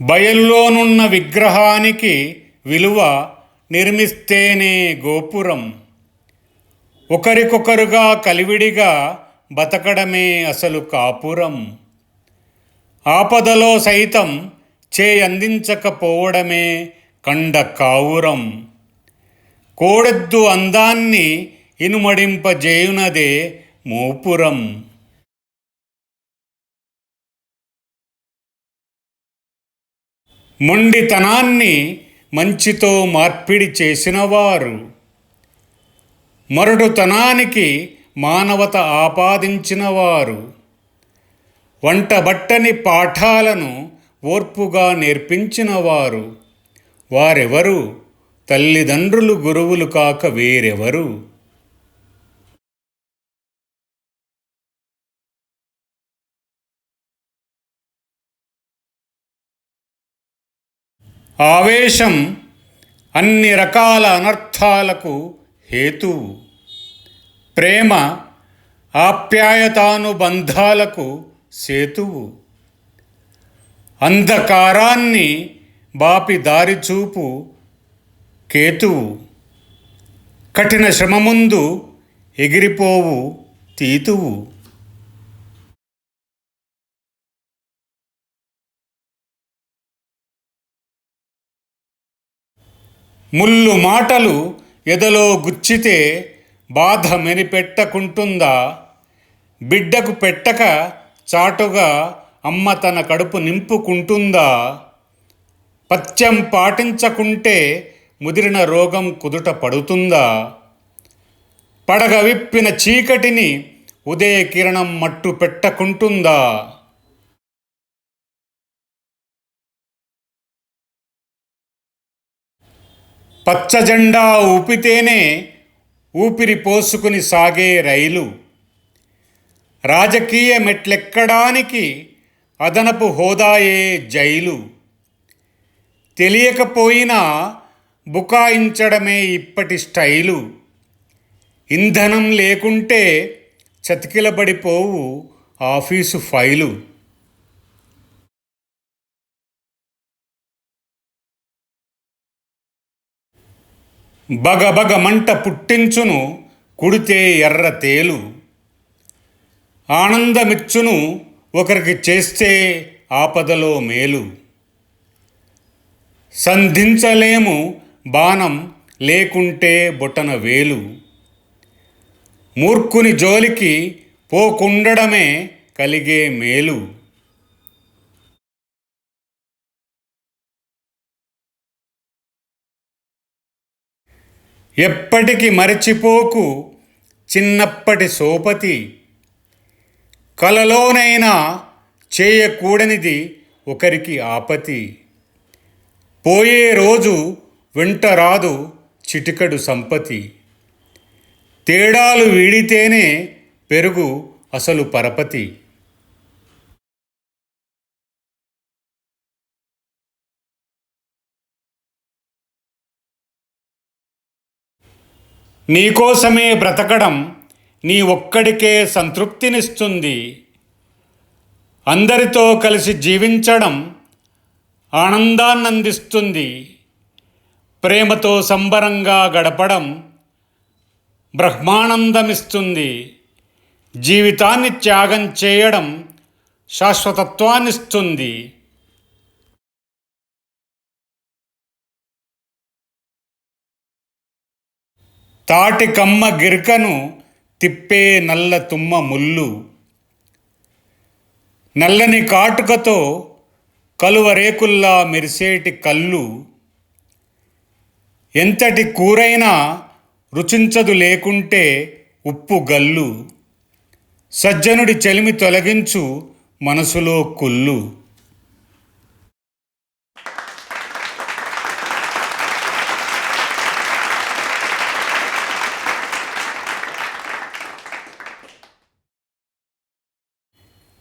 బయల్లోనున్న విగ్రహానికి విలువ నిర్మిస్తేనే గోపురం. ఒకరికొకరుగా కలివిడిగా బతకడమే అసలు కాపురం. ఆపదలో సైతం చేయందించకపోవడమే కండ కావురం. కోడెద్దు అందాన్ని ఇనుమడింపజేయునదే మోపురం. మొండితనాన్ని మంచితో మార్పిడి చేసినవారు. మరుడుతనానికి మానవత ఆపాదించినవారు. వంటబట్టని పాఠాలను ఓర్పుగా నేర్పించినవారు. వారెవరు? తల్లిదండ్రులు గురువులు కాక వేరెవరు? ఆవేశం అన్ని రకాల అనర్థాలకు హేతువు. ప్రేమ ఆప్యాయతానుబంధాలకు సేతువు. అంధకారాన్ని బాపి దారిచూపు కేతువు. కఠిన శ్రమ ముందు ఎగిరిపోవు తీతువు. ముల్లు మాటలు ఎదలో గుచ్చితే బాధ మెనిపెట్టకుంటుందా? బిడ్డకు పెట్టక చాటుగా అమ్మ తన కడుపు నింపుకుంటుందా? పత్యం పాటించకుంటే ముదిరిన రోగం కుదుట పడుతుందా? పడగ విప్పిన చీకటిని ఉదయ కిరణం మట్టు పెట్టకుంటుందా? పచ్చజెండా ఊపితేనే ఊపిరి పోసుకుని సాగే రైలు. రాజకీయ మెట్లెక్కడానికి అదనపు హోదాయే జైలు. తెలియకపోయినా బుకాయించడమే ఇప్పటి స్టైలు. ఇంధనం లేకుంటే చతికిలబడిపోవు ఆఫీసు ఫైలు. బగబగ మంట పుట్టించును కుడితే ఎర్ర తేలు. ఆనందమిచ్చును ఒకరికి చేస్తే ఆపదలో మేలు. సంధించలేము బాణం లేకుంటే బొటన వేలు. మూర్ఖుని జోలికి పోకుండడమే కలిగే మేలు. ఎప్పటికి మరచిపోకు చిన్నప్పటి సోపతి. కలలోనైనా చేయకూడనిది ఒకరికి ఆపతి. పోయే రోజు వెంట రాదు చిటికడు సంపతి. తేడాలు వీడితేనే పెరుగు అసలు పరపతి. నీకోసమే బ్రతకడం నీ ఒక్కడికే సంతృప్తినిస్తుంది. అందరితో కలిసి జీవించడం ఆనందాన్నందిస్తుంది. ప్రేమతో సంబరంగా గడపడం బ్రహ్మానందమిస్తుంది. జీవితాన్ని త్యాగం చేయడం శాశ్వతత్వాన్నిస్తుంది. తాటి కమ్మ గిరికను తిప్పే నల్ల తుమ్మ ముల్లు నల్లని కాటుకతో కలువరేకుల్లా మెరిసేటి కళ్ళు. ఎంతటి కూరైనా రుచించదు లేకుంటే ఉప్పు గల్లు. సజ్జనుడి చెలిమి తొలగించు మనసులో కుళ్ళు.